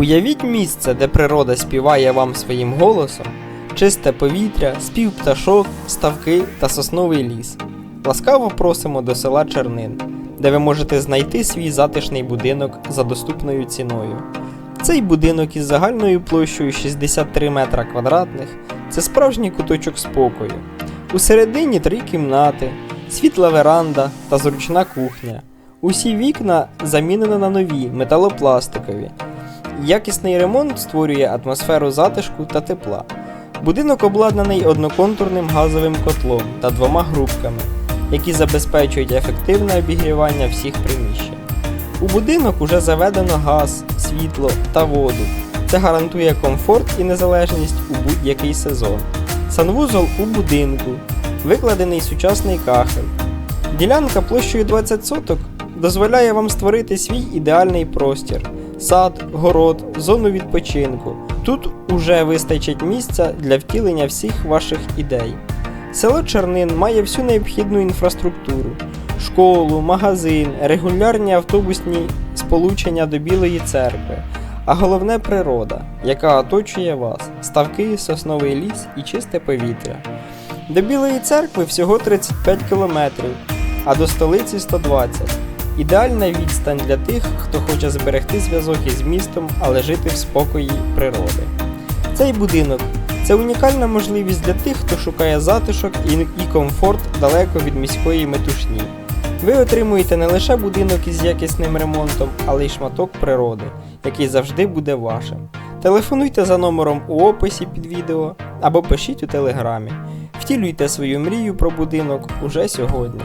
Уявіть місце, де природа співає вам своїм голосом, чисте повітря, спів пташок, ставки та сосновий ліс. Ласкаво просимо до села Чернин, де ви можете знайти свій затишний будинок за доступною ціною. Цей будинок із загальною площею 63 метра квадратних це справжній куточок спокою. У середині три кімнати, світла веранда та зручна кухня. Усі вікна замінено на нові металопластикові. Якісний ремонт створює атмосферу затишку та тепла. Будинок обладнаний одноконтурним газовим котлом та двома грубками, які забезпечують ефективне обігрівання всіх приміщень. У будинок уже заведено газ, світло та воду. Це гарантує комфорт і незалежність у будь-який сезон. Санвузол у будинку, викладений сучасний кахель. Ділянка площею 20 соток дозволяє вам створити свій ідеальний простір, сад, город, зону відпочинку. Тут уже вистачить місця для втілення всіх ваших ідей. Село Чернин має всю необхідну інфраструктуру: школу, магазин, регулярні автобусні сполучення до Білої церкви, а головне природа, яка оточує вас, ставки, сосновий ліс і чисте повітря. До Білої церкви всього 35 кілометрів, а до столиці 120. Ідеальна відстань для тих, хто хоче зберегти зв'язок із містом, але жити в спокої природи. Цей будинок це унікальна можливість для тих, хто шукає затишок і, комфорт далеко від міської метушні. Ви отримуєте не лише будинок із якісним ремонтом, але й шматок природи, який завжди буде вашим. Телефонуйте за номером у описі під відео або пишіть у телеграмі. Втілюйте свою мрію про будинок уже сьогодні.